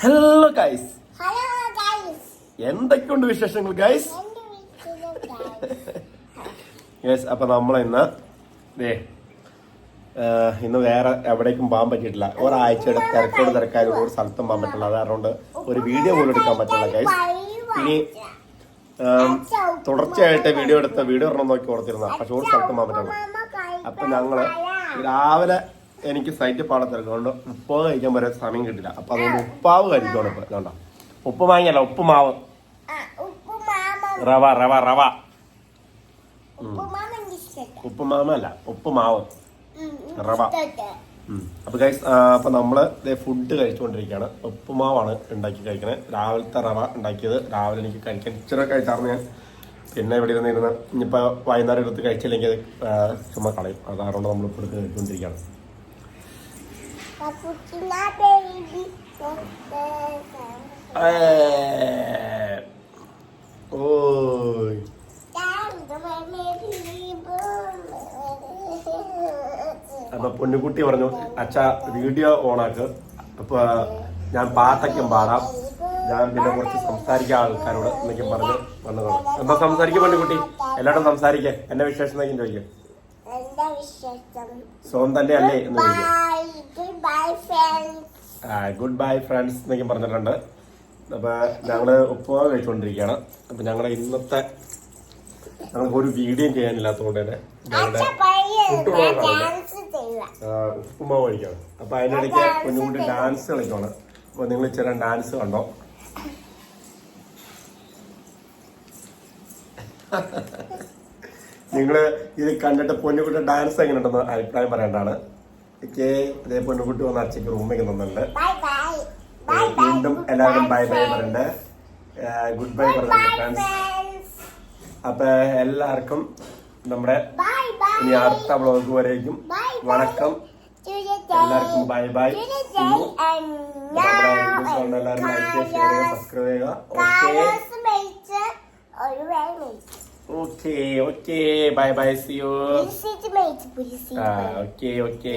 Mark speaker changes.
Speaker 1: Hello guys എന്തൊക്കെയുണ്ട് വിശേഷങ്ങൾ guys
Speaker 2: guys
Speaker 1: അപ്പൊ നമ്മൾ ഇന്ന് ദേ ഇന്ന് വേറെ എവിടേക്കും പോകാൻ പറ്റിയിട്ടില്ല. ഒരാഴ്ചയുടെ തിരക്കോട് തിരക്കാരും ഒരു സ്ഥലത്തും പോകാൻ പറ്റില്ല. അതുകൊണ്ട് ഒരു വീഡിയോ പോലും എടുക്കാൻ പറ്റില്ല ഗൈസ് ഇനി തുടർച്ചയായിട്ട് വീഡിയോ എടുത്ത വീഡിയോ ഒരെണ്ണം നോക്കി ഓർത്തിരുന്ന. പക്ഷെ ഒരു സ്ഥലത്തും പോകാൻ പറ്റില്ല. അപ്പൊ ഞങ്ങൾ രാവിലെ എനിക്ക് സൈറ്റ് പാടെ തിരക്കുകൊണ്ട് ഉപ്പ് കഴിക്കാൻ വരെ സമയം കിട്ടില്ല. അപ്പൊ അതുകൊണ്ട് ഉപ്പാവ് കഴിക്കണം ഇപ്പൊ. കണ്ടോ? ഉപ്പ് വാങ്ങിയല്ല ഉപ്പ്
Speaker 2: മാവ്.
Speaker 1: റവ റവ റവ. ഉപ്പുമാമല്ല ഉപ്പുമാവ് റവ. അപ്പൊ ഗൈസ് അപ്പൊ നമ്മൾ ഫുഡ് കഴിച്ചുകൊണ്ടിരിക്കുകയാണ് ഉപ്പുമാവാണ് ഉണ്ടാക്കി കഴിക്കണേ. രാവിലത്തെ റവ ഉണ്ടാക്കിയത്. രാവിലെ എനിക്ക് കഴിക്കാൻ ഇച്ചിരി കഴിച്ചാർന്ന് ഞാൻ. പിന്നെ ഇവിടെ ഇരുന്നിരുന്ന് ഇനിയിപ്പോ വൈകുന്നേരം എടുത്ത് കഴിച്ചില്ലെങ്കിൽ അത് ചുമ്മാ കളയും. അതാറുണ്ട് നമ്മൾ ഇപ്പോഴത്തെ എടുത്ത് കഴിച്ചുകൊണ്ടിരിക്കുകയാണ് ഓയ്. അപ്പൊ പൊന്നുകുട്ടി പറഞ്ഞു അച്ഛ വീഡിയോ ഓണാക്ക്. അപ്പൊ ഞാൻ പാട്ടൊക്കെ പാടാം. ഞാൻ പിന്നെ കുറച്ച് സംസാരിക്കാം ആൾക്കാരോട് എന്നൊക്കെ പറഞ്ഞ് വന്നതാണ്. അപ്പൊ സംസാരിക്കും പൊന്നുകുട്ടി? എല്ലാവരും സംസാരിക്കേ. എന്റെ വിശേഷം എന്നൊക്കെ ചോദിക്കും. സ്വന്തം തന്നെ അല്ലേ എന്ന് ചോദിക്കും.
Speaker 2: ഗുഡ് ബൈ ഫ്രണ്ട്സ്
Speaker 1: എന്നൊക്കെ പറഞ്ഞിട്ടുണ്ട്. അപ്പോൾ ഞങ്ങൾ ഉപ്പുമാവ് കഴിച്ചുകൊണ്ടിരിക്കുകയാണ് അപ്പോൾ ഞങ്ങളുടെ ഇന്നത്തെ ഞങ്ങൾക്ക് ഒരു വീഡിയോ ചെയ്യാനില്ലാത്തതുകൊണ്ട് തന്നെ ഞങ്ങളുടെ ഉപ്പുമാവ് കഴിക്കണം അപ്പൊ അതിനിടയ്ക്ക് കുഞ്ഞുകുട്ടി ഡാൻസ് കളിക്കുകയാണ് അപ്പോൾ നിങ്ങൾ ചെറിയ ഡാൻസ് കണ്ടോ? നിങ്ങൾ ഇത് കണ്ടിട്ട് പൊന്നുകുട്ടി ഡാൻസ് എങ്ങനെ ഉണ്ടെന്ന് അഭിപ്രായം പറയേണ്ടതാണ്. എനിക്ക് ഇതേ പൊന്നുകുട്ടി വന്ന് അച്ഛക്ക് റൂമിൽ തന്നിട്ടുണ്ട്. വീണ്ടും എല്ലാവരും ബൈ ബൈ പറയണ്ട്. ഗുഡ് ബൈ പറയുന്നുണ്ട് ഫ്രണ്ട്സ് അപ്പൊ എല്ലാവർക്കും നമ്മുടെ ഇനി അടുത്ത വ്ളോഗ് വരേക്കും. വണക്കം. എല്ലാവർക്കും ബൈ ബൈ എല്ലാവരും സബ്സ്ക്രൈബ് ചെയ്യുക. ഓക്കെ
Speaker 2: ഒരു വേണം
Speaker 1: okay okay bye bye see you
Speaker 2: Pulisic മേടിച്ച് പുലിസിച്ച്
Speaker 1: ഓക്കെ ഓക്കെ